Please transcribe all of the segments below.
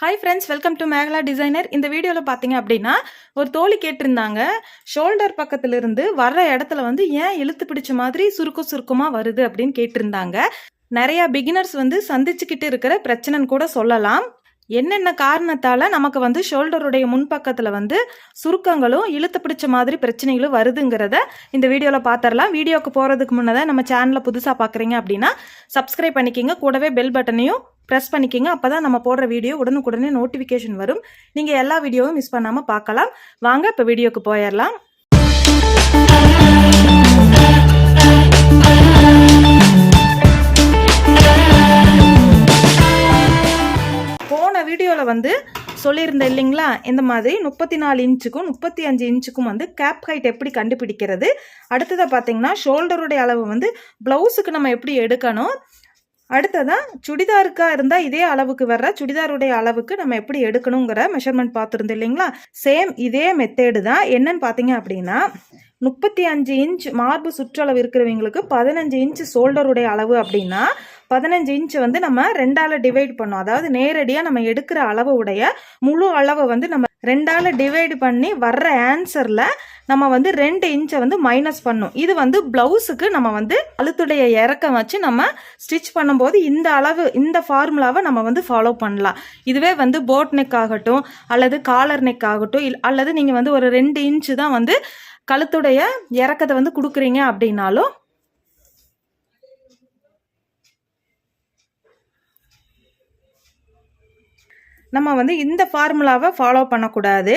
Hi friends welcome to Megala designer இந்த வீடியோவில் பார்த்தீங்க அப்படின்னா ஒரு தோழி கேட்டிருந்தாங்க. ஷோல்டர் பக்கத்துலேருந்து வர்ற இடத்துல வந்து ஏன் இழுத்து பிடிச்ச மாதிரி சுருக்கம் சுருக்கமாக வருது அப்படின்னு கேட்டிருந்தாங்க. நிறையா பிகினர்ஸ் வந்து சந்திச்சுக்கிட்டு இருக்கிற பிரச்சனைன்னு கூட சொல்லலாம். என்னென்ன காரணத்தால் நமக்கு வந்து ஷோல்டருடைய முன்பக்கத்தில் வந்து சுருக்கங்களும் இழுத்து பிடிச்ச மாதிரி பிரச்சனைகளும் வருதுங்கிறத இந்த வீடியோவில் பார்த்துடலாம் வீடியோவுக்கு போகிறதுக்கு முன்னதாக நம்ம சேனலை புதுசாக பார்க்குறீங்க அப்படின்னா சப்ஸ்கிரைப் பண்ணிக்கிங்க. கூடவே பெல் பட்டனையும் ப்ரெஸ் பண்ணிக்கிங்க. அப்போ தான் நம்ம போடுற வீடியோ உடனுக்குடனே நோட்டிஃபிகேஷன் வரும். நீங்கள் எல்லா வீடியோவும் மிஸ் பண்ணாமல் பார்க்கலாம். வாங்க இப்போ வீடியோக்கு போயிடலாம். போன வீடியோவில் வந்து சொல்லியிருந்தேன் இல்லைங்களா? இந்த மாதிரி முப்பத்தி நாலு இன்ச்சுக்கும் முப்பத்தி அஞ்சு இன்ச்சுக்கும் வந்து கேப் ஹைட் எப்படி கண்டுபிடிக்கிறது? அடுத்ததாக பார்த்தீங்கன்னா ஷோல்டருடைய அளவு வந்து ப்ளவுஸுக்கு நம்ம எப்படி எடுக்கணும்? அடுத்ததாக சுடிதாருக்காக இருந்தால் இதே அளவுக்கு வர்ற சுடிதாருடைய அளவுக்கு நம்ம எப்படி எடுக்கணுங்கிற மெஷர்மெண்ட் பார்த்துருந்தோம் இல்லைங்களா? சேம் இதே மெத்தேடு தான். என்னன்னு பார்த்தீங்க அப்படின்னா முப்பத்தி அஞ்சு இன்ச் மார்பு சுற்றளவு இருக்கிறவங்களுக்கு பதினஞ்சு இன்ச் ஷோல்டருடைய அளவு அப்படின்னா பதினஞ்சு இன்ச் வந்து நம்ம ரெண்டால டிவைட் பண்ணோம் அதாவது நேரடியாக நம்ம எடுக்கிற அளவு உடைய முழு அளவை வந்து நம்ம ரெண்டால டிவைடு பண்ணி வர்ற ஆன்சரில் நம்ம வந்து ரெண்டு இன்ச்சை வந்து மைனஸ் பண்ணும் இது வந்து ப்ளவுஸுக்கு நம்ம வந்து கழுத்துடைய இறக்கம் வச்சு நம்ம ஸ்டிச் பண்ணும்போது இந்த அளவு இந்த ஃபார்முலாவை நம்ம வந்து ஃபாலோ பண்ணலாம். இதுவே வந்து போட் நெக் ஆகட்டும் அல்லது காலர் நெக் ஆகட்டும் இல் அல்லது நீங்கள் வந்து ஒரு ரெண்டு இன்ச்சு தான் வந்து கழுத்துடைய இறக்கத்தை வந்து கொடுக்குறீங்க அப்படின்னாலும் நம்ம வந்து இந்த ஃபார்முலாவை ஃபாலோ பண்ணக்கூடாது.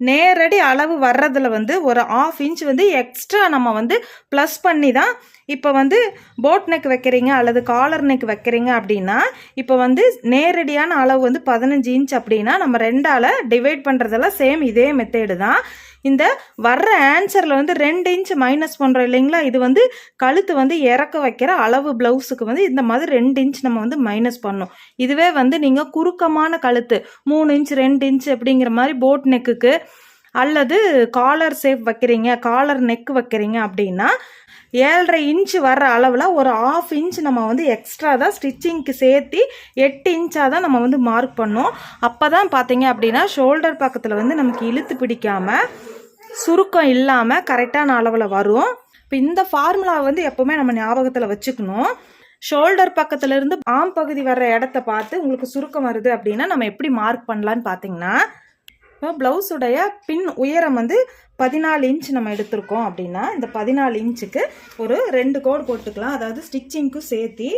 நேரடி அளவு வர்றதில் வந்து ஒரு ஆஃப் இன்ச் வந்து எக்ஸ்ட்ரா நம்ம வந்து ப்ளஸ் பண்ணி தான் இப்போ வந்து போட் நெக் வைக்கிறீங்க அல்லது காலர் நெக் வைக்கிறீங்க அப்படின்னா இப்போ வந்து நேரடியான அளவு வந்து பதினஞ்சு இன்ச் அப்படின்னா நம்ம ரெண்டால் டிவைட் பண்ணுறதெல்லாம் சேம் இதே மெத்தேடு தான். இந்த வர்ற ஆன்சரில் வந்து ரெண்டு இன்ச் மைனஸ் பண்ணுறோம் இல்லைங்களா? இது வந்து கழுத்து வந்து இறக்க வைக்கிற அளவு ப்ளவுஸுக்கு வந்து இந்த மாதிரி ரெண்டு இன்ச் நம்ம வந்து மைனஸ் பண்ணோம் இதுவே வந்து நீங்கள் குறுக்கமான கழுத்து மூணு இன்ச் ரெண்டு இன்ச் அப்படிங்கிற மாதிரி போட் நெக்குக்கு அல்லது காலர் சேஃப் வைக்கிறீங்க காலர் நெக் வைக்கிறீங்க அப்படின்னா ஏழரை இன்ச் வர்ற அளவில் ஒரு ஆஃப் இன்ச் நம்ம வந்து எக்ஸ்ட்ரா தான் ஸ்டிச்சிங்க்கு சேர்த்து எட்டு இன்ச்சாக தான் நம்ம வந்து மார்க் பண்ணோம். அப்போ தான் பார்த்தீங்க அப்படின்னா ஷோல்டர் பக்கத்தில் வந்து நமக்கு இழுத்து பிடிக்காமல் சுருக்கம் இல்லாமல் கரெக்டான அளவில் வரும். இப்போ இந்த ஃபார்முலா வந்து எப்போவுமே நம்ம ஞாபகத்தில் வச்சுக்கணும். ஷோல்டர் பக்கத்துலேருந்து ஆம் பகுதி வர்ற இடத்த பார்த்து உங்களுக்கு சுருக்கம் வருது அப்படின்னா நம்ம எப்படி மார்க் பண்ணலான்னு பார்த்தீங்கன்னா இப்போ ப்ளவுஸுடைய பின் உயரம் வந்து பதினாலு இன்ச் நம்ம எடுத்திருக்கோம் அப்படின்னா இந்த பதினாலு இன்ச்சுக்கு ஒரு ரெண்டு கோடு போட்டுக்கலாம். அதாவது ஸ்டிச்சிங்க்கும் சேர்த்தி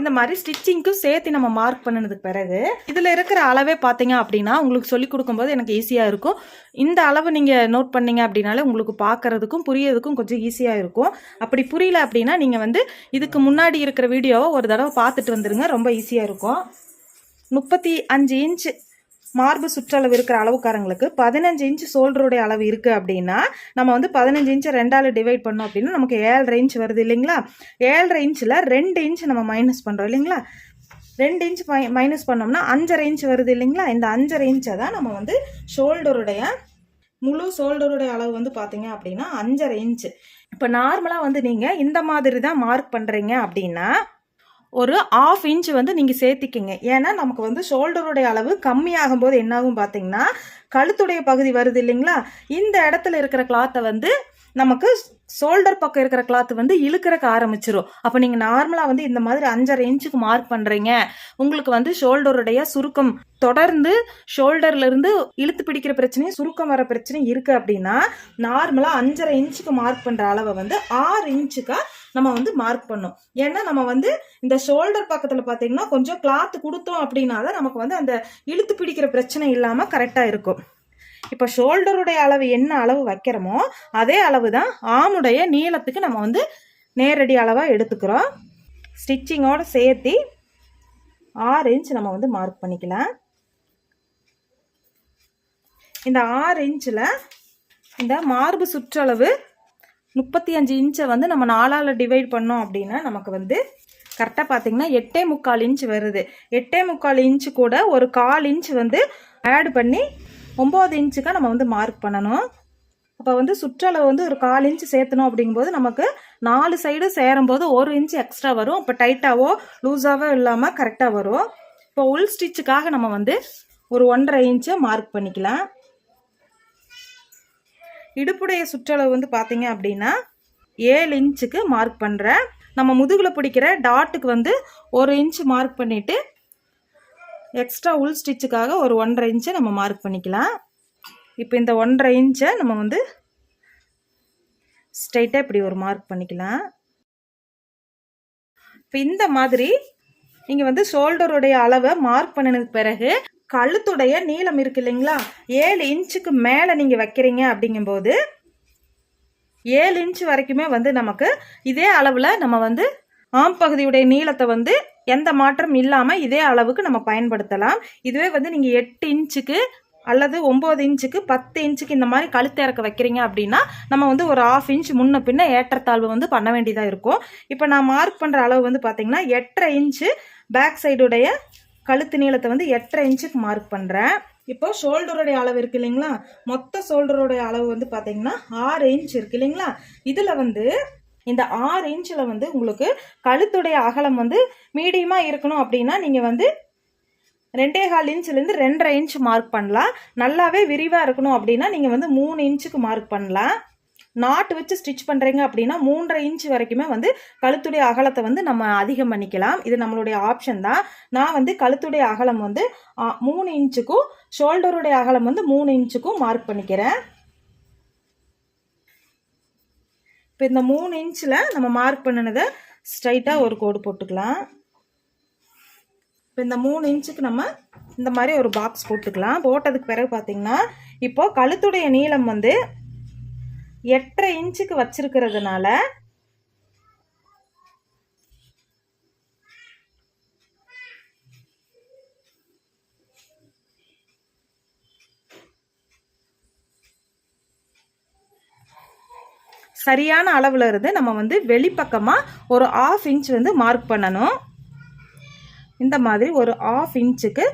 இந்த மாதிரி ஸ்டிச்சிங்க்கும் சேர்த்து நம்ம மார்க் பண்ணினதுக்கு பிறகு இதில் இருக்கிற அளவே பார்த்தீங்க அப்படின்னா உங்களுக்கு சொல்லிக் கொடுக்கும்போது எனக்கு ஈஸியாக இருக்கும். இந்த அளவு நீங்கள் நோட் பண்ணீங்க அப்படின்னாலே உங்களுக்கு பார்க்கறதுக்கும் புரியறதுக்கும் கொஞ்சம் ஈஸியாக இருக்கும். அப்படி புரியல அப்படின்னா நீங்கள் வந்து இதுக்கு முன்னாடி இருக்கிற வீடியோவை ஒரு தடவை பார்த்துட்டு வந்துடுங்க ரொம்ப ஈஸியாக இருக்கும். முப்பத்தி அஞ்சு இன்ச் மார்பு சுற்றளவு இருக்கிற அளவுக்காரங்களுக்கு பதினஞ்சு இன்ச் சோல்டருடைய அளவு இருக்குது அப்படின்னா நம்ம வந்து பதினஞ்சு இன்ச்சை ரெண்டால் டிவைட் பண்ணோம் அப்படின்னா நமக்கு ஏழரை இன்ச் வருது இல்லைங்களா? ஏழரை இன்ச்சில் ரெண்டு இன்ச் நம்ம மைனஸ் பண்ணுறோம் இல்லைங்களா? ரெண்டு இன்ச் மை மைனஸ் பண்ணோம்னா அஞ்சரை இன்ச் வருது இல்லைங்களா? இந்த அஞ்சரை இன்ச்சை தான் நம்ம வந்து ஷோல்டருடைய முழு ஷோல்டருடைய அளவு வந்து பார்த்தீங்க அப்படின்னா அஞ்சரை இன்ச்சு இப்போ நார்மலாக வந்து நீங்கள் இந்த மாதிரி தான் மார்க் பண்ணுறீங்க அப்படின்னா ஒரு ஆஃப் இன்ச் வந்து நீங்கள் சேர்த்திக்கிங்க. ஏன்னா நமக்கு வந்து ஷோல்டருடைய அளவு கம்மியாகும் போது என்னாகும் பார்த்தீங்கன்னா கழுத்துடைய பகுதி வருது இல்லைங்களா? இந்த இடத்துல இருக்கிற கிளாத்தை வந்து நமக்கு ஷோல்டர் பக்கம் இருக்கிற கிளாத் வந்து இழுக்கிறக்க ஆரம்பிச்சிரும். அப்போ நீங்கள் நார்மலாக வந்து இந்த மாதிரி அஞ்சரை இன்ச்சுக்கு மார்க் பண்ணுறீங்க உங்களுக்கு வந்து ஷோல்டருடைய சுருக்கம் தொடர்ந்து ஷோல்டர்லேருந்து இழுத்து பிடிக்கிற பிரச்சனையும் சுருக்கம் வர பிரச்சனையும் இருக்குது அப்படின்னா நார்மலாக அஞ்சரை இன்ச்சுக்கு மார்க் பண்ணுற அளவை வந்து ஆறு இன்ச்சுக்காக நம்ம வந்து மார்க் பண்ணோம். ஏன்னா நம்ம வந்து இந்த ஷோல்டர் பக்கத்தில் பார்த்தீங்கன்னா கொஞ்சம் கிளாத் கொடுத்தோம் அப்படின்னா தான் நமக்கு வந்து அந்த இழுத்து பிடிக்கிற பிரச்சனை இல்லாமல் கரெக்டாக இருக்கும். இப்போ ஷோல்டருடைய அளவு என்ன அளவு வைக்கிறோமோ அதே அளவு தான் ஆமுடைய நீளத்துக்கு நம்ம வந்து நேரடி அளவாக எடுத்துக்கிறோம். ஸ்டிச்சிங்கோடு சேர்த்து ஆறு இன்ச் நம்ம வந்து மார்க் பண்ணிக்கலாம். இந்த ஆறு இன்ச்சில் இந்த மார்பு சுற்றளவு முப்பத்தி அஞ்சு இன்ச்சை வந்து நம்ம நாலால் டிவைட் பண்ணோம் அப்படின்னா நமக்கு வந்து கரெக்டாக பார்த்தீங்கன்னா எட்டே முக்கால் இன்ச் வருது. எட்டே முக்கால் இன்ச்சு கூட ஒரு கால் இன்ச் வந்து ஆட் பண்ணி ஒம்பது இன்ச்சுக்காக நம்ம வந்து மார்க் பண்ணணும். அப்போ வந்து சுற்றளவு வந்து ஒரு கால் இன்ச் சேர்த்தணும் அப்படிங்கும்போது நமக்கு நாலு சைடு சேரும்போது ஒரு இன்ச் எக்ஸ்ட்ரா வரும். இப்போ டைட்டாவோ லூஸாவோ இல்லாமல் கரெக்டாக வரும். இப்போ உள் ஸ்டிச்சுக்காக நம்ம வந்து ஒரு ஒன்றரை இன்ச்சை மார்க் பண்ணிக்கலாம். இடுப்புடைய சுற்றளவு வந்து பார்த்தீங்க அப்படின்னா ஏழு இன்ச்சுக்கு மார்க் பண்ணுறேன் நம்ம முதுகில் பிடிக்கிற டாட்டுக்கு வந்து ஒரு இன்ச் மார்க் பண்ணிவிட்டு எக்ஸ்ட்ரா உள் ஸ்டிச்சுக்காக ஒரு ஒன்றரை இன்ச்சை நம்ம மார்க் பண்ணிக்கலாம். இப்போ இந்த ஒன்றரை இன்ச்சை நம்ம வந்து ஸ்ட்ரைட்டாக இப்படி ஒரு மார்க் பண்ணிக்கலாம். இப்போ இந்த மாதிரி நீங்கள் வந்து ஷோல்டருடைய அளவை மார்க் பண்ணினதுக்கு பிறகு கழுத்துடைய நீளம் இருக்கு இல்லைங்களா? ஏழு இன்ச்சுக்கு மேலே நீங்கள் வைக்கிறீங்க அப்படிங்கும்போது ஏழு இன்ச் வரைக்குமே வந்து நமக்கு இதே அளவில் நம்ம வந்து ஆம் பகுதியுடைய நீளத்தை வந்து எந்த மாற்றம் இல்லாமல் இதே அளவுக்கு நம்ம பயன்படுத்தலாம். இதுவே வந்து நீங்கள் எட்டு இன்ச்சுக்கு அல்லது ஒம்பது இன்ச்சுக்கு பத்து இன்ச்சுக்கு இந்த மாதிரி கழுத்து இறக்க வைக்கிறீங்க அப்படின்னா நம்ம வந்து ஒரு ஆஃப் இன்ச் முன்ன பின்ன ஏற்றத்தாழ்வு வந்து பண்ண வேண்டியதாக இருக்கும். இப்போ நான் மார்க் பண்ணுற அளவு வந்து பார்த்தீங்கன்னா எட்டரை இன்ச்சு பேக் சைடுடைய கழுத்து நீளத்தை வந்து எட்டரை இன்ச்சுக்கு மார்க் பண்ணுறேன் இப்போ ஷோல்டருடைய அளவு இருக்கு இல்லைங்களா? மொத்த ஷோல்டருடைய அளவு வந்து பார்த்தீங்கன்னா ஆறு இன்ச் இருக்கு இல்லைங்களா? இதில் வந்து இந்த ஆறு இன்ச்சில் வந்து உங்களுக்கு கழுத்துடைய அகலம் வந்து மீடியமாக இருக்கணும் அப்படின்னா நீங்கள் வந்து ரெண்டே கால் இன்ச்சிலேருந்து ரெண்டரை இன்ச் மார்க் பண்ணலாம். நல்லாவே விரிவாக இருக்கணும் அப்படின்னா நீங்கள் வந்து மூணு இன்ச்சுக்கு மார்க் பண்ணலாம். நாட்டு வச்சு ஸ்டிச் பண்ணுறீங்க அப்படின்னா மூன்றரை இன்ச் வரைக்குமே வந்து கழுத்துடைய அகலத்தை வந்து நம்ம அதிகம் பண்ணிக்கலாம். இது நம்மளுடைய ஆப்ஷன் தான். நான் வந்து கழுத்துடைய அகலம் வந்து மூணு இன்ச்சுக்கும் ஷோல்டருடைய அகலம் வந்து மூணு இன்ச்சுக்கும் மார்க் பண்ணிக்கிறேன். இப்போ இந்த மூணு இன்ச்சில் நம்ம மார்க் பண்ணினதை ஸ்ட்ரைட்டாக ஒரு கோடு போட்டுக்கலாம். இப்போ இந்த மூணு இன்ச்சுக்கு நம்ம இந்த மாதிரி ஒரு பாக்ஸ் போட்டுக்கலாம். போட்டதுக்கு பிறகு பார்த்தீங்கன்னா இப்போது கழுத்துடைய நீளம் வந்து எட்டரை இன்ச்சுக்கு வச்சிருக்கிறதுனால சரியான அளவுல இருந்து நம்ம வந்து வெளிப்பக்கமாக ஒரு ஆஃப் இன்ச் வந்து மார்க் பண்ணணும். இந்த மாதிரி ஒரு ஆஃப் இன்ச்சுக்கு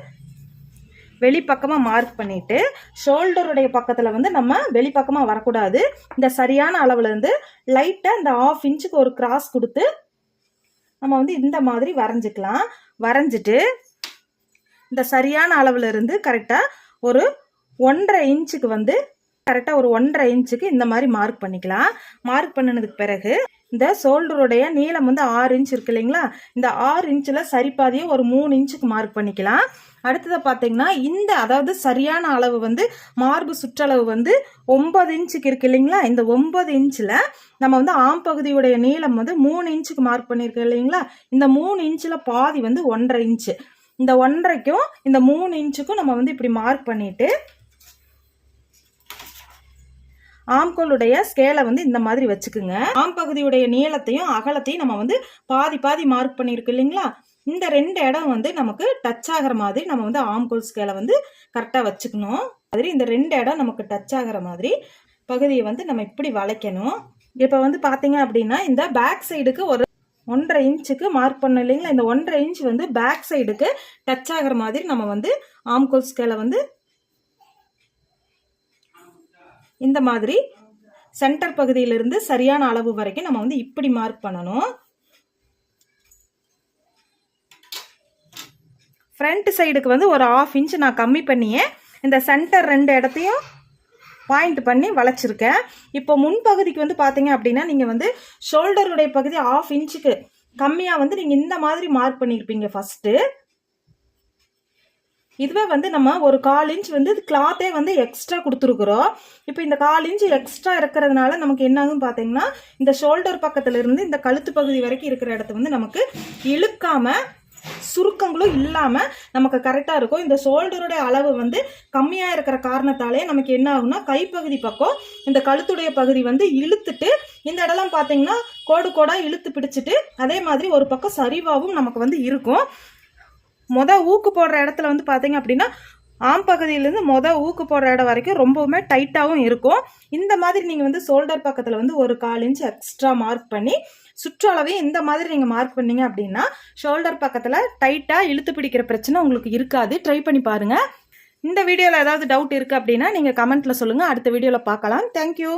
வெளிப்பக்கமாக மார்க் பண்ணிவிட்டு ஷோல்டருடைய பக்கத்தில் வந்து நம்ம வெளிப்பக்கமாக வரக்கூடாது. இந்த சரியான அளவுலேருந்து லைட்டாக இந்த ஆஃப் இன்ச்சுக்கு ஒரு கிராஸ் கொடுத்து நம்ம வந்து இந்த மாதிரி வரைஞ்சிக்கலாம். வரைஞ்சிட்டு இந்த சரியான அளவுலேருந்து கரெக்டாக ஒரு ஒன்றரை இன்ச்சுக்கு வந்து கரெக்டாக ஒரு ஒன்றரை இன்ச்சுக்கு இந்த மாதிரி மார்க் பண்ணிக்கலாம். மார்க் பண்ணினதுக்கு பிறகு இந்த ஷோல்டருடைய நீளம் வந்து ஆறு இன்ச் இருக்கு இல்லைங்களா? இந்த ஆறு இன்ச்சில் சரிப்பாதையும் ஒரு மூணு இன்ச்சுக்கு மார்க் பண்ணிக்கலாம். அடுத்ததை பார்த்தீங்கன்னா இந்த அதாவது சரியான அளவு வந்து மார்பு சுற்றளவு வந்து ஒன்பது இன்ச்சுக்கு இருக்கு இல்லைங்களா? இந்த ஒன்பது இன்ச்சில் நம்ம வந்து ஆம் பகுதியுடைய நீளம் வந்து மூணு இன்ச்சுக்கு மார்க் பண்ணியிருக்கோம் இல்லைங்களா? இந்த மூணு இன்ச்சில் பாதி வந்து ஒன்றரை இன்ச்சு. இந்த ஒன்றரைக்கும் இந்த மூணு இன்ச்சுக்கும் நம்ம வந்து இப்படி மார்க் பண்ணிட்டு ஆம்கோளுடைய ஸ்கேலை வந்து இந்த மாதிரி வச்சுக்குங்க. ஆம் பகுதியுடைய நீளத்தையும் அகலத்தையும் நம்ம வந்து பாதி பாதி மார்க் பண்ணியிருக்கு இல்லைங்களா? இந்த ரெண்டு இடம் வந்து நமக்கு டச் ஆகிற மாதிரி நம்ம வந்து ஆம்கோல் ஸ்கேலை வந்து கரெக்டாக வச்சுக்கணும். மாதிரி இந்த ரெண்டு இடம் நமக்கு டச் ஆகிற மாதிரி பகுதியை வந்து நம்ம இப்படி வளைக்கணும். இப்போ வந்து பார்த்தீங்க அப்படின்னா இந்த பேக் சைடுக்கு ஒரு ஒன்றரை இன்ச்சுக்கு மார்க் பண்ணோம் இல்லைங்களா? இந்த ஒன்றரை இன்ச் வந்து பேக் சைடுக்கு டச் ஆகிற மாதிரி நம்ம வந்து ஆம்கோல் ஸ்கேலை வந்து இந்த மாதிரி சென்டர் பகுதியிலிருந்து சரியான அளவு வரைக்கும் நம்ம வந்து இப்படி மார்க் பண்ணணும். ஃப்ரண்ட் சைடுக்கு வந்து ஒரு ஆஃப் இன்ச் நான் கம்மி பண்ணியே இந்த சென்டர் ரெண்டு இடத்தையும் பாயிண்ட் பண்ணி வளைச்சிருக்கேன். இப்போ முன்பகுதிக்கு வந்து பார்த்தீங்க அப்படின்னா நீங்கள் வந்து ஷோல்டருடைய பகுதி ஆஃப் இன்ச்சுக்கு கம்மியாக வந்து நீங்கள் இந்த மாதிரி மார்க் பண்ணியிருப்பீங்க ஃபஸ்ட்டு இதுவே வந்து நம்ம ஒரு கால் இன்ச் வந்து கிளாத்தே வந்து எக்ஸ்ட்ரா கொடுத்துருக்குறோம். இப்போ இந்த கால் இன்ச் எக்ஸ்ட்ரா இருக்கிறதுனால நமக்கு என்னாகும் பார்த்தீங்கன்னா இந்த ஷோல்டர் பக்கத்தில் இருந்து இந்த கழுத்து பகுதி வரைக்கும் இருக்கிற இடத்த வந்து நமக்கு இழுக்காமல் சுருக்கங்களும் இல்லாமல் நமக்கு கரெக்டாக இருக்கும். இந்த ஷோல்டருடைய அளவு வந்து கம்மியாக இருக்கிற காரணத்தாலே நமக்கு என்ன ஆகும்னா கைப்பகுதி பக்கம் இந்த கழுத்துடைய பகுதி வந்து இழுத்துட்டு இந்த இடம்லாம் பார்த்தீங்கன்னா கோடு கோடாக இழுத்து பிடிச்சிட்டு அதே மாதிரி ஒரு பக்கம் சரிவாகவும் நமக்கு வந்து இருக்கும். மொதல் ஊக்கு போடுற இடத்துல வந்து பார்த்தீங்க அப்படின்னா ஆம் பகுதியிலேருந்து மொதல் ஊக்கு போடுற இடம் வரைக்கும் ரொம்பவுமே டைட்டாகவும் இருக்கும். இந்த மாதிரி நீங்கள் வந்து ஷோல்டர் பக்கத்தில் வந்து ஒரு கால் இன்ச் எக்ஸ்ட்ரா மார்க் பண்ணி சுற்றளவே இந்த மாதிரி நீங்கள் மார்க் பண்ணீங்க அப்படின்னா ஷோல்டர் பக்கத்தில் டைட்டாக இழுத்து பிடிக்கிற பிரச்சனை உங்களுக்கு இருக்காது. ட்ரை பண்ணி பாருங்கள் இந்த வீடியோவில் ஏதாவது டவுட் இருக்குது அப்படின்னா நீங்கள் கமெண்ட்டில் சொல்லுங்கள் அடுத்த வீடியோவில் பார்க்கலாம். தேங்க்யூ